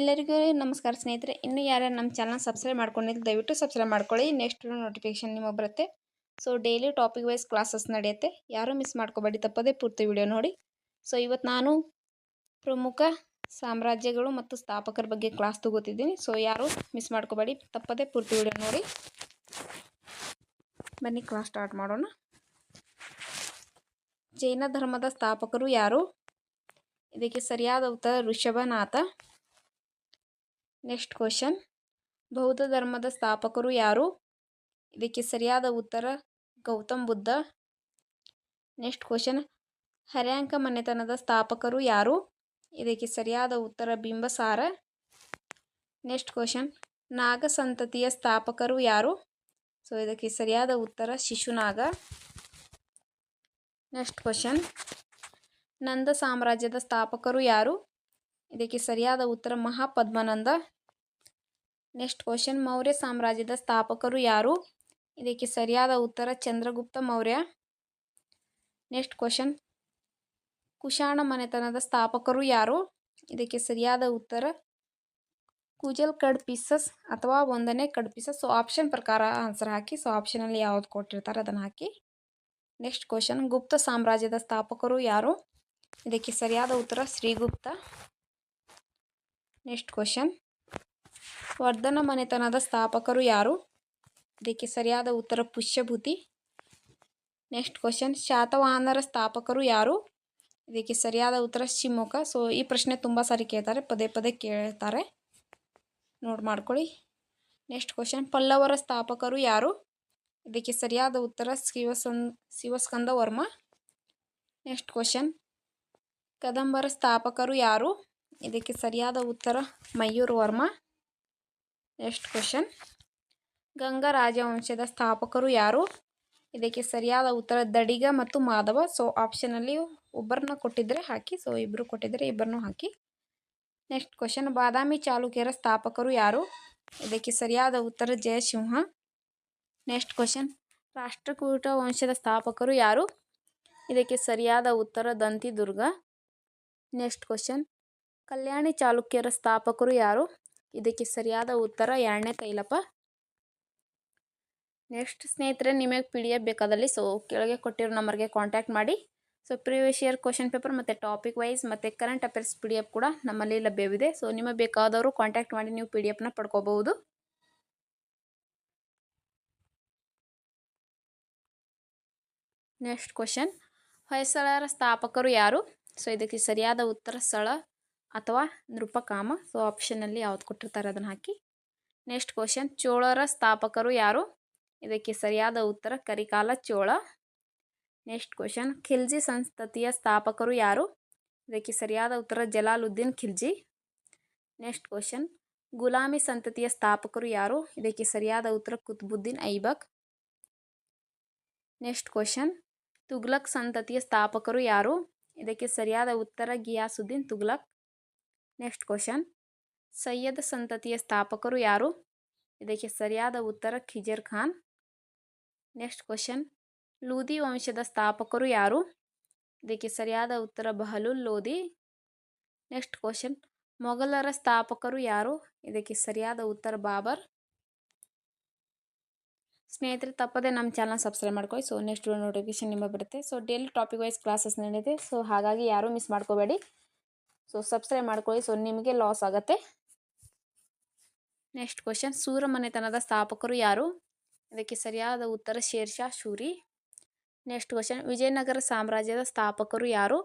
ಎಲ್ಲರಿಗೂ ನಮಸ್ಕಾರ ಸ್ನೇಹಿತರೆ. ಇನ್ನು ಯಾರ್ಯಾರು ನಮ್ಮ ಚಾನಲ್ ಸಬ್ಸ್ಕ್ರೈಬ್ ಮಾಡ್ಕೊಂಡಿದ್ದು ದಯವಿಟ್ಟು ಸಬ್ಸ್ಕ್ರೈಬ್ ಮಾಡ್ಕೊಳ್ಳಿ. ನೆಕ್ಸ್ಟ್ ನೋಟಿಫಿಕೇಶನ್ ನಿಮಗೆ ಬರುತ್ತೆ. So daily topic wise classes ನಡೆಯುತ್ತೆ. ಯಾರೂ ಮಿಸ್ ಮಾಡ್ಕೋಬೇಡಿ, ತಪ್ಪದೇ ಪೂರ್ತಿ ವಿಡಿಯೋ ನೋಡಿ. ಸೊ ಇವತ್ತು ನಾನು ಪ್ರಮುಖ ಸಾಮ್ರಾಜ್ಯಗಳು ಮತ್ತು ಸ್ಥಾಪಕರ ಬಗ್ಗೆ ಕ್ಲಾಸ್ ತಗೋತಿದ್ದೀನಿ. ಸೊ ಯಾರು ಮಿಸ್ ಮಾಡ್ಕೋಬೇಡಿ, ತಪ್ಪದೇ ಪೂರ್ತಿ ವಿಡಿಯೋ ನೋಡಿ. ಬನ್ನಿ ಕ್ಲಾಸ್ ಸ್ಟಾರ್ಟ್ ಮಾಡೋಣ. ಜೈನ ಧರ್ಮದ ಸ್ಥಾಪಕರು ಯಾರು? ಇದಕ್ಕೆ ಸರಿಯಾದ ಉತ್ತರ ಋಷಭನಾಥ. ನೆಕ್ಸ್ಟ್ ಕ್ವಶನ್ ಬೌದ್ಧ ಧರ್ಮದ ಸ್ಥಾಪಕರು ಯಾರು? ಇದಕ್ಕೆ ಸರಿಯಾದ ಉತ್ತರ ಗೌತಮ್ ಬುದ್ಧ. ನೆಕ್ಸ್ಟ್ ಕ್ವಶನ್ ಹರ್ಯಾಂಕ ಮನೆತನದ ಸ್ಥಾಪಕರು ಯಾರು? ಇದಕ್ಕೆ ಸರಿಯಾದ ಉತ್ತರ ಬಿಂಬಸಾರ. ನೆಕ್ಸ್ಟ್ ಕ್ವಶನ್ ನಾಗ ಸಂತತಿಯ ಸ್ಥಾಪಕರು ಯಾರು? ಸೊ ಇದಕ್ಕೆ ಸರಿಯಾದ ಉತ್ತರ ಶಿಶುನಾಗ. ನೆಕ್ಸ್ಟ್ ಕ್ವಶನ್ ನಂದ ಸಾಮ್ರಾಜ್ಯದ ಸ್ಥಾಪಕರು ಯಾರು? ಇದಕ್ಕೆ ಸರಿಯಾದ ಉತ್ತರ ಮಹಾಪದ್ಮನಂದ. ನೆಕ್ಸ್ಟ್ ಕ್ವಶನ್, ಮೌರ್ಯ ಸಾಮ್ರಾಜ್ಯದ ಸ್ಥಾಪಕರು ಯಾರು? ಇದಕ್ಕೆ ಸರಿಯಾದ ಉತ್ತರ ಚಂದ್ರಗುಪ್ತ ಮೌರ್ಯ. ನೆಕ್ಸ್ಟ್ ಕ್ವಶನ್, ಕುಶಾಣ ಮನೆತನದ ಸ್ಥಾಪಕರು ಯಾರು? ಇದಕ್ಕೆ ಸರಿಯಾದ ಉತ್ತರ, ಕುಜಲ್ ಕಡ್ಪಿಸಸ್ ಅಥವಾ ಒಂದನೇ ಕಡ್ಪಿಸಸ್. ಸೊ ಆಪ್ಷನ್ ಪ್ರಕಾರ ಆನ್ಸರ್ ಹಾಕಿ. ಸೊ ಆಪ್ಷನಲ್ಲಿ ಯಾವ್ದು ಕೊಟ್ಟಿರ್ತಾರೆ ಅದನ್ನು ಹಾಕಿ. ನೆಕ್ಸ್ಟ್ ಕ್ವಶನ್, ಗುಪ್ತ ಸಾಮ್ರಾಜ್ಯದ ಸ್ಥಾಪಕರು ಯಾರು? ಇದಕ್ಕೆ ಸರಿಯಾದ ಉತ್ತರ, ಶ್ರೀಗುಪ್ತ. ನೆಕ್ಸ್ಟ್ ಕ್ವಶನ್ ವರ್ಧನ ಮನೆತನದ ಸ್ಥಾಪಕರು ಯಾರು? ಇದಕ್ಕೆ ಸರಿಯಾದ ಉತ್ತರ ಪುಷ್ಯಭೂತಿ. ನೆಕ್ಸ್ಟ್ ಕ್ವಶನ್ ಶಾತವಾಹನರ ಸ್ಥಾಪಕರು ಯಾರು? ಇದಕ್ಕೆ ಸರಿಯಾದ ಉತ್ತರ ಶಿವಮೊಗ್ಗ. ಸೊ ಈ ಪ್ರಶ್ನೆ ತುಂಬ ಸಾರಿ ಕೇಳ್ತಾರೆ, ಪದೇ ಪದೇ ಕೇಳ್ತಾರೆ. ನೋಡಿ ಮಾಡ್ಕೊಳ್ಳಿ. ನೆಕ್ಸ್ಟ್ ಕ್ವಶನ್ ಪಲ್ಲವರ ಸ್ಥಾಪಕರು ಯಾರು? ಇದಕ್ಕೆ ಸರಿಯಾದ ಉತ್ತರ ಶಿವಸನ್ ಶಿವಸ್ಕಂದ ವರ್ಮ. ನೆಕ್ಸ್ಟ್ ಕ್ವಶನ್ ಕದಂಬರ ಸ್ಥಾಪಕರು ಯಾರು? ಇದಕ್ಕೆ ಸರಿಯಾದ ಉತ್ತರ ಮಯೂರ್ ವರ್ಮ. ನೆಕ್ಸ್ಟ್ ಕ್ವಶನ್ ಗಂಗಾ ರಾಜವಂಶದ ಸ್ಥಾಪಕರು ಯಾರು? ಇದಕ್ಕೆ ಸರಿಯಾದ ಉತ್ತರ ದಡಿಗ ಮತ್ತು ಮಾಧವ. ಸೊ ಆಪ್ಷನಲ್ಲಿ ಒಬ್ಬರನ್ನ ಕೊಟ್ಟಿದ್ದರೆ ಹಾಕಿ. ಸೊ ಇಬ್ಬರು ಕೊಟ್ಟಿದ್ದರೆ ಇಬ್ಬರನ್ನೂ ಹಾಕಿ. ನೆಕ್ಸ್ಟ್ ಕ್ವಶನ್ ಬಾದಾಮಿ ಚಾಲುಕ್ಯರ ಸ್ಥಾಪಕರು ಯಾರು? ಇದಕ್ಕೆ ಸರಿಯಾದ ಉತ್ತರ ಜಯಸಿಂಹ. ನೆಕ್ಸ್ಟ್ ಕ್ವಶನ್ ರಾಷ್ಟ್ರಕೂಟ ವಂಶದ ಸ್ಥಾಪಕರು ಯಾರು? ಇದಕ್ಕೆ ಸರಿಯಾದ ಉತ್ತರ ದಂತಿದುರ್ಗ. ನೆಕ್ಸ್ಟ್ ಕ್ವಶನ್ ಕಲ್ಯಾಣಿ ಚಾಲುಕ್ಯರ ಸ್ಥಾಪಕರು ಯಾರು? ಇದಕ್ಕೆ ಸರಿಯಾದ ಉತ್ತರ ಎರಡನೇ ತೈಲಪ್ಪ. ನೆಕ್ಸ್ಟ್ ಸ್ನೇಹಿತರೆ, ನಿಮಗೆ ಪಿ ಡಿ ಎಫ್ ಬೇಕಾದಲ್ಲಿ ಸೊ ಕೆಳಗೆ ಕೊಟ್ಟಿರೋ ನಂಬರ್ಗೆ ಕಾಂಟ್ಯಾಕ್ಟ್ ಮಾಡಿ. So previous year question paper ಮತ್ತು ಟಾಪಿಕ್ ವೈಸ್ ಮತ್ತು ಕರೆಂಟ್ ಅಫೇರ್ಸ್ ಪಿ ಎಫ್ ಕೂಡ ನಮ್ಮಲ್ಲಿ ಲಭ್ಯವಿದೆ. ಸೊ ನಿಮಗೆ ಬೇಕಾದವರು ಕಾಂಟ್ಯಾಕ್ಟ್ ಮಾಡಿ, ನೀವು ಪಿ ಡಿ ಎಫ್ನ ಪಡ್ಕೋಬಹುದು. ನೆಕ್ಸ್ಟ್ ಕ್ವಶನ್ ಹೊಯ್ಸಳರ ಸ್ಥಾಪಕರು ಯಾರು? ಸೊ ಇದಕ್ಕೆ ಸರಿಯಾದ ಉತ್ತರ ಸ್ಥಳ ಅಥವಾ ನೃಪಕಾಮ. ಸೊ ಆಪ್ಷನಲ್ಲಿ ಯಾವ್ದು ಕೊಟ್ಟಿರ್ತಾರೆ ಅದನ್ನು ಹಾಕಿ. ನೆಕ್ಸ್ಟ್ ಕ್ವಶನ್ ಚೋಳರ ಸ್ಥಾಪಕರು ಯಾರು? ಇದಕ್ಕೆ ಸರಿಯಾದ ಉತ್ತರ ಕರಿಕಾಲ ಚೋಳ. ನೆಕ್ಸ್ಟ್ ಕ್ವಶನ್ ಖಿಲ್ಜಿ ಸಂತತಿಯ ಸ್ಥಾಪಕರು ಯಾರು? ಇದಕ್ಕೆ ಸರಿಯಾದ ಉತ್ತರ ಜಲಾಲುದ್ದೀನ್ ಖಿಲ್ಜಿ. ನೆಕ್ಸ್ಟ್ ಕ್ವಶನ್ ಗುಲಾಮಿ ಸಂತತಿಯ ಸ್ಥಾಪಕರು ಯಾರು? ಇದಕ್ಕೆ ಸರಿಯಾದ ಉತ್ತರ ಕುತ್ಬುದ್ದೀನ್ ಐಬಕ್. ನೆಕ್ಸ್ಟ್ ಕ್ವಶನ್ ತುಗ್ಲಕ್ ಸಂತತಿಯ ಸ್ಥಾಪಕರು ಯಾರು? ಇದಕ್ಕೆ ಸರಿಯಾದ ಉತ್ತರ ಗಿಯಾಸುದ್ದೀನ್ ತುಗ್ಲಕ್. ನೆಕ್ಸ್ಟ್ ಕ್ವಶನ್ ಸೈಯದ್ ಸಂತತಿಯ ಸ್ಥಾಪಕರು ಯಾರು? ಇದಕ್ಕೆ ಸರಿಯಾದ ಉತ್ತರ ಖಿಜರ್ ಖಾನ್. ನೆಕ್ಸ್ಟ್ ಕ್ವಶನ್ ಲೂದಿ ವಂಶದ ಸ್ಥಾಪಕರು ಯಾರು? ಇದಕ್ಕೆ ಸರಿಯಾದ ಉತ್ತರ ಬಹಲುಲ್ ಲೋದಿ. ನೆಕ್ಸ್ಟ್ ಕ್ವಶನ್ ಮೊಘಲರ ಸ್ಥಾಪಕರು ಯಾರು? ಇದಕ್ಕೆ ಸರಿಯಾದ ಉತ್ತರ ಬಾಬರ್. ಸ್ನೇಹಿತರೆ, ತಪ್ಪದೆ ನಮ್ಮ ಚಾನಲ್ ಸಬ್ಸ್ಕ್ರೈಬ್ ಮಾಡ್ಕೊಳ್ಳಿ. ಸೊ ನೆಕ್ಸ್ಟ್ ನೋಟಿಫಿಕೇಶನ್ ನಿಮ್ಮ ಬರುತ್ತೆ. So daily topic wise classes ನಡೆಯುತ್ತೆ ಸೊ ಹಾಗಾಗಿ ಯಾರೂ ಮಿಸ್ ಮಾಡ್ಕೋಬೇಡಿ. ಸೊ ಸಬ್ಸ್ಕ್ರೈಬ್ ಮಾಡ್ಕೊಳ್ಳಿ. ಸೊ ನಿಮಗೆ ಲಾಸ್ ಆಗುತ್ತೆ. ನೆಕ್ಸ್ಟ್ ಕ್ವಶನ್ ಸೂರಮನೆತನದ ಸ್ಥಾಪಕರು ಯಾರು? ಇದಕ್ಕೆ ಸರಿಯಾದ ಉತ್ತರ ಶೇರ್ಷಾ ಶೂರಿ. ನೆಕ್ಸ್ಟ್ ಕ್ವಶನ್ ವಿಜಯನಗರ ಸಾಮ್ರಾಜ್ಯದ ಸ್ಥಾಪಕರು ಯಾರು?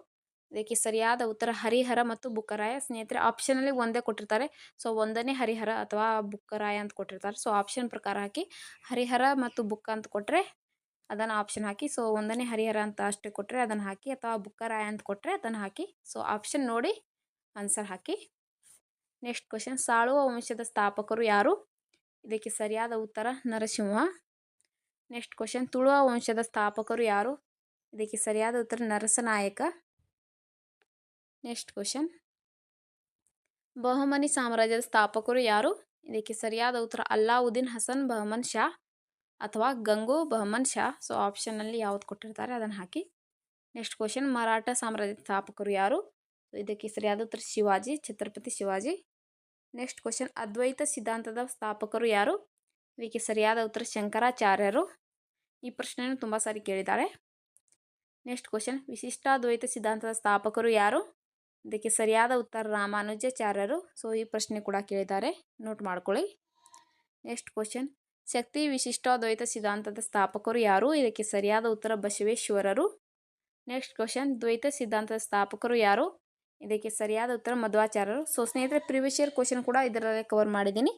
ಇದಕ್ಕೆ ಸರಿಯಾದ ಉತ್ತರ ಹರಿಹರ ಮತ್ತು ಬುಕ್ಕರಾಯ. ಸ್ನೇಹಿತರೆ ಆಪ್ಷನಲ್ಲಿ ಒಂದೇ ಕೊಟ್ಟಿರ್ತಾರೆ. ಸೊ ಒಂದನೇ ಹರಿಹರ ಅಥವಾ ಬುಕ್ಕರಾಯ ಅಂತ ಕೊಟ್ಟಿರ್ತಾರೆ. ಸೊ ಆಪ್ಷನ್ ಪ್ರಕಾರ ಹಾಕಿ ಹರಿಹರ ಮತ್ತು ಬುಕ್ಕ ಅಂತ ಕೊಟ್ಟರೆ ಅದನ್ನು ಆಪ್ಷನ್ ಹಾಕಿ. ಸೊ ಒಂದನೇ ಹರಿಹರ ಅಂತ ಅಷ್ಟೇ ಕೊಟ್ಟರೆ ಅದನ್ನು ಹಾಕಿ ಅಥವಾ ಬುಕ್ಕರಾಯ ಅಂತ ಕೊಟ್ಟರೆ ಅದನ್ನು ಹಾಕಿ. ಸೊ ಆಪ್ಷನ್ ನೋಡಿ ಆನ್ಸರ್ ಹಾಕಿ. ನೆಕ್ಸ್ಟ್ ಕ್ವಶನ್ ಸಾಳುವ ವಂಶದ ಸ್ಥಾಪಕರು ಯಾರು? ಇದಕ್ಕೆ ಸರಿಯಾದ ಉತ್ತರ ನರಸಿಂಹ. ನೆಕ್ಸ್ಟ್ ಕ್ವಶನ್ ತುಳುವ ವಂಶದ ಸ್ಥಾಪಕರು ಯಾರು? ಇದಕ್ಕೆ ಸರಿಯಾದ ಉತ್ತರ ನರಸನಾಯಕ. ನೆಕ್ಸ್ಟ್ ಕ್ವಶನ್ ಬಹಮನಿ ಸಾಮ್ರಾಜ್ಯದ ಸ್ಥಾಪಕರು ಯಾರು? ಇದಕ್ಕೆ ಸರಿಯಾದ ಉತ್ತರ ಅಲ್ಲಾವುದ್ದೀನ್ ಹಸನ್ ಬಹಮನ್ ಶಾ ಅಥವಾ ಗಂಗು ಬಹಮನ್ ಶಾ. ಸೊ ಆಪ್ಷನ್ನಲ್ಲಿ ಯಾವ್ದು ಕೊಟ್ಟಿರ್ತಾರೆ ಅದನ್ನು ಹಾಕಿ. ನೆಕ್ಸ್ಟ್ ಕ್ವಶನ್ ಮರಾಠ ಸಾಮ್ರಾಜ್ಯದ ಸ್ಥಾಪಕರು ಯಾರು? ಇದಕ್ಕೆ ಸರಿಯಾದ ಉತ್ತರ ಶಿವಾಜಿ, ಛತ್ರಪತಿ ಶಿವಾಜಿ. ನೆಕ್ಸ್ಟ್ ಕ್ವಶನ್ ಅದ್ವೈತ ಸಿದ್ಧಾಂತದ ಸ್ಥಾಪಕರು ಯಾರು? ಇದಕ್ಕೆ ಸರಿಯಾದ ಉತ್ತರ ಶಂಕರಾಚಾರ್ಯರು. ಈ ಪ್ರಶ್ನೆಯನ್ನು ತುಂಬ ಸಾರಿ ಕೇಳಿದ್ದಾರೆ. ನೆಕ್ಸ್ಟ್ ಕ್ವಶನ್ ವಿಶಿಷ್ಟಾದ್ವೈತ ಸಿದ್ಧಾಂತದ ಸ್ಥಾಪಕರು ಯಾರು? ಇದಕ್ಕೆ ಸರಿಯಾದ ಉತ್ತರ ರಾಮಾನುಜಾಚಾರ್ಯರು. ಸೊ ಈ ಪ್ರಶ್ನೆ ಕೂಡ ಕೇಳಿದ್ದಾರೆ. ನೋಟ್ ಮಾಡ್ಕೊಳ್ಳಿ. ನೆಕ್ಸ್ಟ್ ಕ್ವಶನ್ ಶಕ್ತಿ ವಿಶಿಷ್ಟಾದ್ವೈತ ಸಿದ್ಧಾಂತದ ಸ್ಥಾಪಕರು ಯಾರು? ಇದಕ್ಕೆ ಸರಿಯಾದ ಉತ್ತರ ಬಸವೇಶ್ವರರು. ನೆಕ್ಸ್ಟ್ ಕ್ವಶನ್ ದ್ವೈತ ಸಿದ್ಧಾಂತದ ಸ್ಥಾಪಕರು ಯಾರು? ಇದಕ್ಕೆ ಸರಿಯಾದ ಉತ್ತರ ಮಧ್ವಾಚಾರ್ಯರು. ಸೊ ಸ್ನೇಹಿತರೆ ಪ್ರಿವಿಯಸ್ ಇಯರ್ ಕ್ವಶನ್ ಕೂಡ ಇದರಲ್ಲೇ ಕವರ್ ಮಾಡಿದ್ದೀನಿ.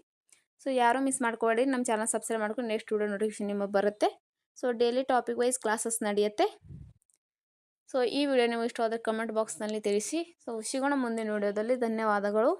ಸೊ ಯಾರೂ ಮಿಸ್ ಮಾಡ್ಕೋಬೇಡಿ. ನಮ್ಮ ಚಾನಲ್ ಸಬ್ಸ್ಕ್ರೈಬ್ ಮಾಡ್ಕೊಂಡು ನೆಕ್ಸ್ಟ್ ವಿಡಿಯೋ ನೋಟಿಫಿಕೇಶನ್ ನಿಮಗೆ ಬರುತ್ತೆ. So daily topic wise classes ನಡೆಯುತ್ತೆ. ಸೊ ಈ ವಿಡಿಯೋ ನಿಮಗೆ ಇಷ್ಟವಾದರೆ ಕಮೆಂಟ್ ಬಾಕ್ಸ್ನಲ್ಲಿ ತಿಳಿಸಿ. ಸೊ ಸಿಗೋಣ ಮುಂದಿನ ವಿಡಿಯೋದಲ್ಲಿ ಧನ್ಯವಾದಗಳು.